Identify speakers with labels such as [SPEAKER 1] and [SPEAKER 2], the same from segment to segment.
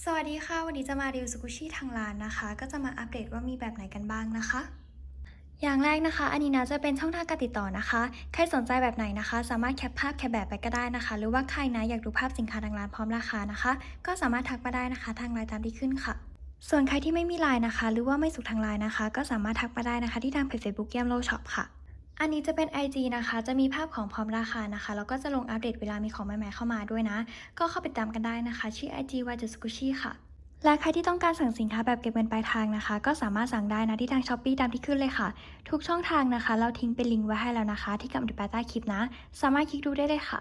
[SPEAKER 1] สวัสดีค่ะ วันนี้จะมารีวิวสกุชี่ทางร้านนะคะ ก็จะมาอัปเดตว่ามีแบบไหนกันบ้างนะคะ อย่างแรกนะคะ อันนี้นะจะเป็นช่องทางการติดต่อนะคะ ใครสนใจแบบไหนนะคะ สามารถแคปภาพแคปแบบไปก็ได้นะคะ หรือว่าใครนะอยากดูภาพสินค้าทางร้านพร้อมราคานะคะ ก็สามารถทักมาได้นะคะ ทางไลน์ตามที่ขึ้นค่ะ ส่วนใครที่ไม่มีไลน์นะคะ หรือว่าไม่สุขทางไลน์นะคะ ก็สามารถทักมาได้นะคะ ที่ทางเพจ Facebook เยี่ยมโลช็อปค่ะ อันนี้จะเป็น IG นะคะ จะมีภาพของพร้อมราคานะคะ แล้วก็จะลงอัปเดตเวลามีของใหม่ๆเข้ามาด้วยนะ ก็เข้าไปตามกันได้นะคะ ชื่อ IG y j s k u s h i ค่ะ และใครที่ต้องการสั่งสินค้าแบบเก็บเงินปลายทางนะคะ ก็สามารถสั่งได้นะที่ทาง s h อ p e e ตามที่ขึ้นเลยค่ะ ทุกช่องทางนะคะ เราทิ้งเป็นลิงก์ไว้ให้แล้วนะคะ ที่กำลังใต้คลิปนะ สามารถคลิกดูได้เลยค่ะ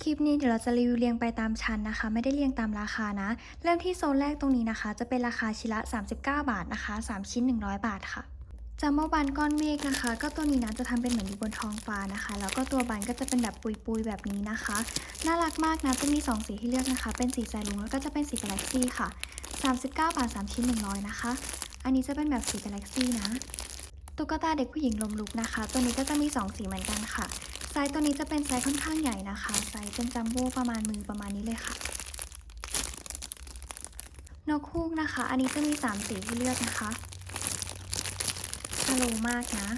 [SPEAKER 1] คลิปนี้เดี๋ยวเราจะรีวิวเรียงไปตามชั้นนะคะ ไม่ได้เรียงตามราคานะ เริ่มที่โซนแรกตรงนี้นะคะ จะเป็นราคาชิ้นละ 39 บาทนะคะ 3 ชิ้น 100 บาทค่ะ จัมโบบันก้อนเมฆนะคะ ก็ตัวนี้นะจะทำเป็นเหมือนอยู่บนท้องฟ้านะคะ แล้วก็ตัวบันก็จะเป็นแบบปุยๆแบบนี้นะคะ น่ารักมากนะจะมี 2 สีให้เลือกนะคะ เป็นสีสายลุงแล้วก็จะเป็นสีกาแล็กซี่ค่ะ 39 บาท 3 ชิ้น 100 นะคะ อันนี้จะเป็นแบบสีกาแล็กซี่นะ ตุ๊กตาเด็กผู้หญิงลมลุกนะคะ ตัวนี้ก็จะมี 2 สีเหมือนกันค่ะ ไซส์ตัวนี้จะเป็นไซส์ค่อนข้างใหญ่นะคะ ไซส์เป็นจัมโบ้ประมาณมือประมาณนี้เลยค่ะนกฮูกนะคะ อันนี้จะมี 3 สีให้เลือกนะคะ สโลว์มากนะ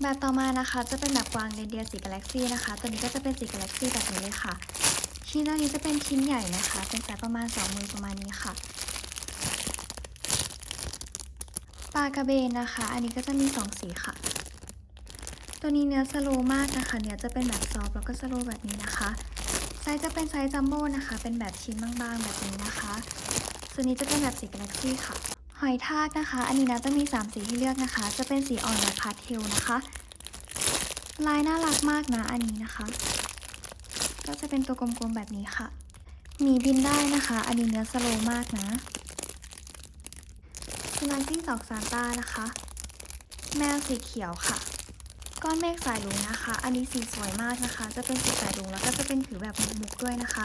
[SPEAKER 1] แบบต่อมานะคะจะเป็นแบบกวางเรนเดียสีกาแล็กซี่นะคะ ตัวนี้ก็จะเป็นสีกาแล็กซี่แบบนี้เลยค่ะ ชิ้นตัวนี้จะเป็นชิ้นใหญ่นะคะ เป็นไซส์ประมาณ2มือประมาณนี้ค่ะปลากระเบนนะคะ อันนี้ก็จะมี 2 สีค่ะ ตัวนี้เนื้อสโลมากนะคะ เนื้อจะเป็นแบบซอฟแล้วก็สโลแบบนี้นะคะ ไซส์จะเป็นไซส์จัมโบ้นะคะ เป็นแบบชิ้นบางๆแบบนี้นะคะ ส่วนนี้จะเป็นแบบสีกาแล็กซี่ค่ะ อยทากนะคะ อันนี้นะจะมี 3 สีให้เลือกนะคะ จะเป็นสีอ่อนและพาสเทลนะคะ ลายน่ารักมากนะอันนี้นะคะ ก็จะเป็นตัวกลมๆแบบนี้ค่ะ มีบินได้นะคะ อันนี้เนื้อสโลมากนะสุนัขจิ้งจอกซานต้านะคะ แมวสีเขียวค่ะ ก้อนเมฆสายลุงนะคะ อันนี้สีสวยมากนะคะ จะเป็นสีสายลุงแล้วก็จะเป็นผิวแบบมุกๆด้วยนะคะ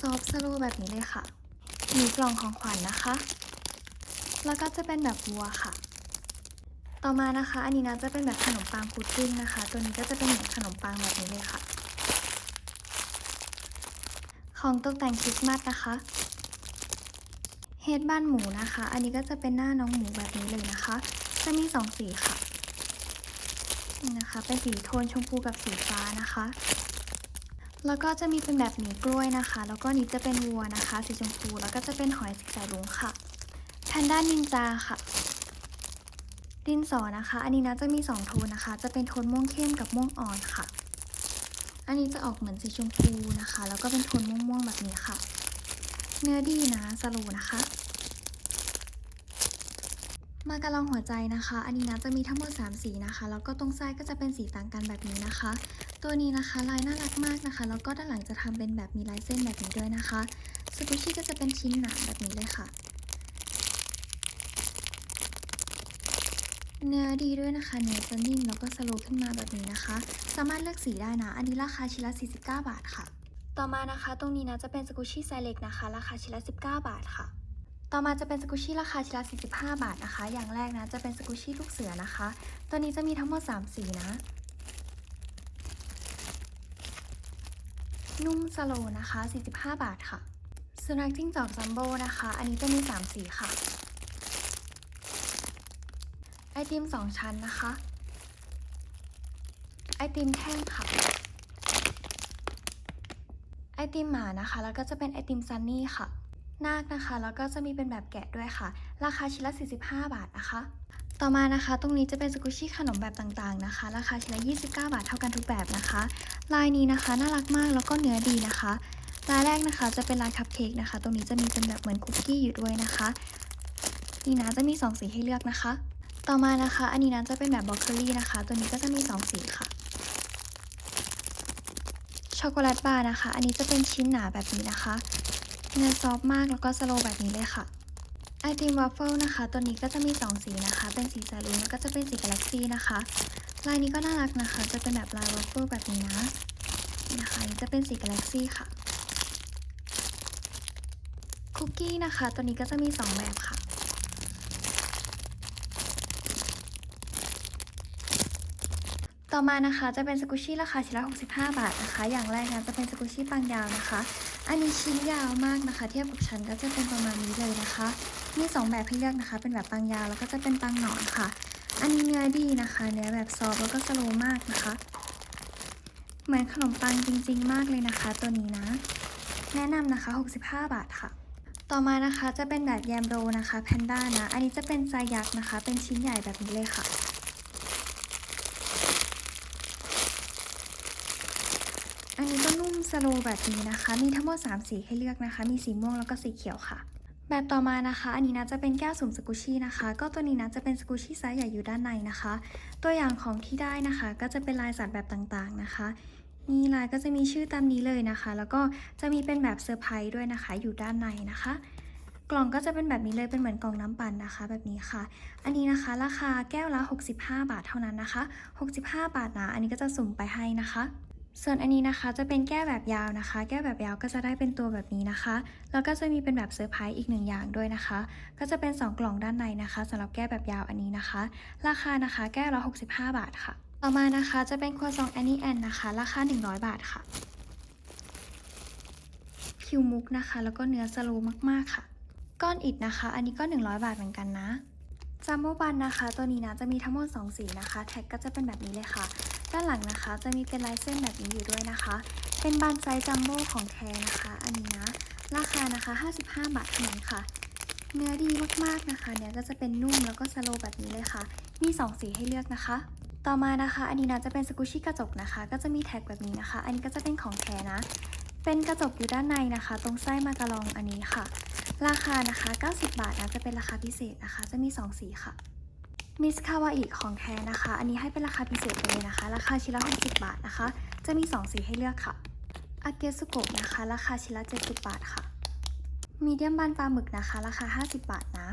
[SPEAKER 1] ซอฟสโลแบบนี้เลยค่ะมีกล่องของขวัญนะคะ แล้วก็จะเป็นแบบวัวค่ะ ต่อมานะคะ อันนี้นะจะเป็นแบบขนมปังพุดดิ้งนะคะ ตัวนี้ก็จะเป็นเหมือนขนมปังแบบนี้เลยค่ะ ของตกแต่งคริสต์มาสนะคะ เฮดบ้านหมูนะคะ อันนี้ก็จะเป็นหน้าน้องหมูแบบนี้เลยนะคะ จะมีสองสีค่ะนี่นะคะ เป็นสีโทนชมพูกับสีฟ้านะคะ แล้วก็จะมีเป็นแบบหมีกล้วยนะคะ แล้วก็นี้จะเป็นวัวนะคะ สีชมพู แล้วก็จะเป็นหอยสีสายรุ้งค่ะ แพนด้านินจาค่ะ ดินสอนะคะ อันนี้นะจะมี 2 โทนนะคะ จะเป็นโทนม่วงเข้มกับม่วงอ่อนค่ะ อันนี้จะออกเหมือนสีชมพูนะคะ แล้วก็เป็นโทนม่วงๆแบบนี้ค่ะ เนื้อดีนะสโลูนะคะ มากระลองหัวใจนะคะ อันนี้นะจะมีทั้งหมด 3 สีนะคะ แล้วก็ตรงไส้ก็จะเป็นสีต่างกันแบบนี้นะคะ ตัวนี้นะคะลายน่ารักมากนะคะ แล้วก็ด้านหลังจะทำเป็นแบบมีลายเส้นแบบนี้ด้วยนะคะสกุชี่ก็จะเป็นชิ้นหนาแบบนี้เลยค่ะ เนื้อดีด้วยนะคะ เนื้อจะนิ่มแล้วก็สโลขึ้นมาแบบนี้นะคะ สามารถเลือกสีได้นะ อันนี้ราคาชิ้นละ 49 บาทค่ะ ต่อมานะคะ ตรงนี้นะจะเป็นสกุชี่ไซเล็กนะคะ ราคาชิ้นละ 19 บาทค่ะ ต่อมาจะเป็นสกุชี่ราคาชิ้นละ 45 บาทนะคะ อย่างแรกนะจะเป็นสกุชี่ลูกเสือนะคะ ตัวนี้จะมีทั้งหมด 3 สีนะ นุ่มสโลนะคะ 45 บาทค่ะสุนัขจิ้งจอกซัมโบนะคะ อันนี้จะมี 3 สีค่ะ ไอติม2ชั้นนะคะ ไอติมแท่งค่ะ ไอติมหมานะคะ แล้วก็จะเป็นไอติมซันนี่ค่ะ นาคนะคะ แล้วก็จะมีเป็นแบบแกะด้วยค่ะ ราคาชิ้นละ 45 บาทนะคะ ต่อมานะคะ ตรงนี้จะเป็นสกุชี่ขนมแบบต่างๆนะคะ ราคาชิ้นละ 29 บาทเท่ากันทุกแบบนะคะ ลายนี้นะคะน่ารักมากแล้วก็เนื้อดีนะคะ ลายแรกนะคะจะเป็นลายคัพเค้กนะคะ ตรงนี้จะมีเป็นแบบเหมือนคุกกี้อยู่ด้วยนะคะ นี่นะจะมี 2 สีให้เลือกนะคะ ต่อมานะคะ อันนี้นะจะเป็นแบบบล็อกเกอรี่นะคะ ตัวนี้ก็จะมี 2 สีค่ะ ช็อกโกแลตบาร์นะคะ อันนี้จะเป็นชิ้นหนาแบบนี้นะคะ เนื้อซอฟมากแล้วก็สโลแบบนี้เลยค่ะ ไอติมวัฟเฟิลนะคะ ตัวนี้ก็จะมี 2 สีนะคะ เป็นสีสายรุ้งแล้วก็จะเป็นสีกาแล็กซี่นะคะ ลายนี้ก็น่ารักนะคะ จะเป็นแบบลายวัฟเฟิลแบบนี้นะนะคะนี้จะเป็นสีกาแล็กซี่ค่ะ คุกกี้นะคะ ตัวนี้ก็จะมี 2 แบบค่ะ ต่อมานะคะจะเป็นสกุชี่ราคาชิ้นละ65 บาทนะคะ อย่างแรกนะจะเป็นสกุชี่ปังยาวนะคะ อันนี้ชิ้นยาวมากนะคะ เทียบกับฉันก็จะเป็นประมาณนี้เลยนะคะ มีสองแบบให้เลือกนะคะ เป็นแบบปังยาวแล้วก็จะเป็นปังหนอนค่ะ อันนี้เนื้อดีนะคะ เนื้อแบบซอฟแล้วก็สโลมากนะคะ เหมือนขนมปังจริง ๆ มากเลยนะคะ ตัวนี้นะ แนะนำนะคะ 65 บาทค่ะต่อมานะคะจะเป็นแบบแยมโรนะคะแพนด้านะ อันนี้จะเป็นไซยักษ์นะคะ เป็นชิ้นใหญ่แบบนี้เลยค่ะ อันนี้ก็นุ่มสโลว์แบบนี้นะคะ มีทั้งหมด3สีให้เลือกนะคะ มีสีม่วงแล้วก็สีเขียวค่ะ แบบต่อมานะคะ อันนี้นะจะเป็นแก้วสุ่มสกุชี่นะคะ ก็ตัวนี้นะจะเป็นสกุชี่ไซส์ใหญ่อยู่ด้านในนะคะ ตัวอย่างของที่ได้นะคะ ก็จะเป็นลายสัตว์แบบต่างๆนะคะนี่ลายก็จะมีชื่อตามนี้เลยนะคะ แล้วก็จะมีเป็นแบบเซอร์ไพรส์ด้วยนะคะ อยู่ด้านในนะคะ กล่องก็จะเป็นแบบนี้เลยเป็นเหมือนกล่องน้ำปั่นนะคะ แบบนี้ค่ะ อันนี้นะคะ ราคาแก้วละ 65 บาทเท่านั้นนะคะ 65 บาทนะ อันนี้ก็จะสุ่มไปให้นะคะ ส่วนอันนี้นะคะจะเป็นแก้วแบบยาวนะคะ แก้วแบบยาวก็จะได้เป็นตัวแบบนี้นะคะ แล้วก็จะมีเป็นแบบเซอร์ไพรส์อีกหนึ่งอย่างด้วยนะคะ ก็จะเป็น 2 กล่องด้านในนะคะสำหรับแก้วแบบยาวอันนี้นะคะ ราคานะคะแก้วละ65 บาทค่ะ ต่อมานะคะจะเป็นครัวซองแอนนี่แอนนะคะ ราคา 100 บาทค่ะ คิวมุกนะคะ แล้วก็เนื้อสโลว์มากๆค่ะ ก้อนอิดนะคะ อันนี้ก็ 100 บาทเหมือนกันนะ จัมโบ้บันนะคะ ตัวนี้นะจะมีทั้งหมด 2 สีนะคะ แท็กก็จะเป็นแบบนี้เลยค่ะ ด้านหลังนะคะ จะมีเป็นลายเส้นแบบนี้อยู่ด้วยนะคะ เป็นบันไซจัมโบ้ของแท้นะคะ อันนี้นะ ราคานะคะ 55 บาทเท่านั้นค่ะ เนื้อดีมากๆนะคะเนื้อก็จะเป็นนุ่มแล้วก็สโลแบบนี้เลยค่ะ มี 2 สีให้เลือกนะคะ ต่อมานะคะ อันนี้นะจะเป็นสกุชี่กระจกนะคะ ก็จะมีแท็กแบบนี้นะคะ อันนี้ก็จะเป็นของแท้นะ เป็นกระจกอยู่ด้านในนะคะ ตรงไส้มากระลองอันนี้ค่ะ ราคานะคะ 90 บาทนะจะเป็นราคาพิเศษนะคะ จะมี 2 สีค่ะมิสคาวาอิของแท้นะคะ อันนี้ให้เป็นราคาพิเศษไปเลยนะคะ ราคาชิ้นละ60 บาทนะคะ จะมี 2 สีให้เลือกค่ะอาเกสุโกะนะคะ ราคาชิ้นละ70 บาทค่ะมีเดียมบานปลาหมึกนะคะ ราคา 50 บาทนะ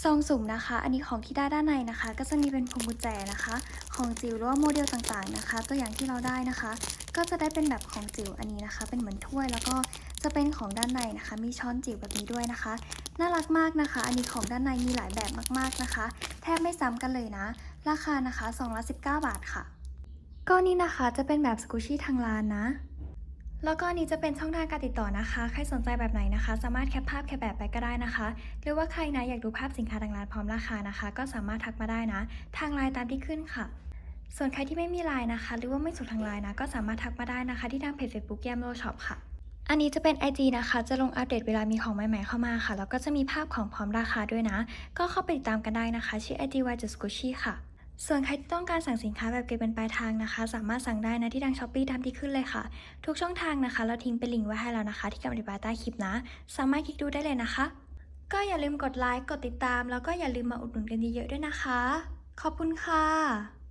[SPEAKER 1] ซองสุ่มนะคะ อันนี้ของที่ได้ด้านในนะคะ ก็จะมีเป็นพวงกุญแจนะคะ ของจิ๋วหรือว่าโมเดลต่างๆนะคะ ตัวอย่างที่เราได้นะคะ ก็จะได้เป็นแบบของจิ๋วอันนี้นะคะ เป็นเหมือนถ้วยแล้วก็จะเป็นของด้านในนะคะ มีช้อนจิ๋วแบบนี้ด้วยนะคะ น่ารักมากนะคะ อันนี้ของด้านในมีหลายแบบมากๆนะคะ แทบไม่ซ้ำกันเลยนะ ราคานะคะ219บาทค่ะ ก็นี่นะคะจะเป็นแบบสกูชี่ทางร้านนะ แล้วก็นี้จะเป็นช่องทางการติดต่อนะคะ ใครสนใจแบบไหนนะคะ สามารถแคปภาพแคปแบบไปก็ได้นะคะ หรือว่าใครนะอยากดูภาพสินค้าทางร้านพร้อมราคานะคะ ก็สามารถทักมาได้นะ ทางไลน์ตามที่ขึ้นค่ะ ส่วนใครที่ไม่มีไลน์นะคะ หรือว่าไม่สุดทางไลน์นะ ก็สามารถทักมาได้นะคะ ที่ทางเพจ Facebook แยมโลช็อปค่ะ อันนี้จะเป็น IG นะคะ จะลงอัปเดตเวลามีของใหม่ๆเข้ามาค่ะ แล้วก็จะมีภาพของพร้อมราคาด้วยนะ ก็เข้าไปติดตามกันได้นะคะ ชื่อ IG y j u s g u c h i ค่ะ ส่วนใครที่ต้องการสั่งสินค้าแบบเก็บเป็นปลายทางนะคะ สามารถสั่งได้นะที่ทางช้อปปี้ตามที่ขึ้นเลยค่ะ ทุกช่องทางนะคะ เราทิ้งเป็นลิงก์ไว้ให้แล้วนะคะ ที่กำอธิบายใต้คลิปนะ สามารถคลิกดูได้เลยนะคะ ก็อย่าลืมกดไลค์กดติดตาม แล้วก็อย่าลืมมาอุดหนุนกันเยอะๆด้วยนะคะ ขอบคุณค่ะ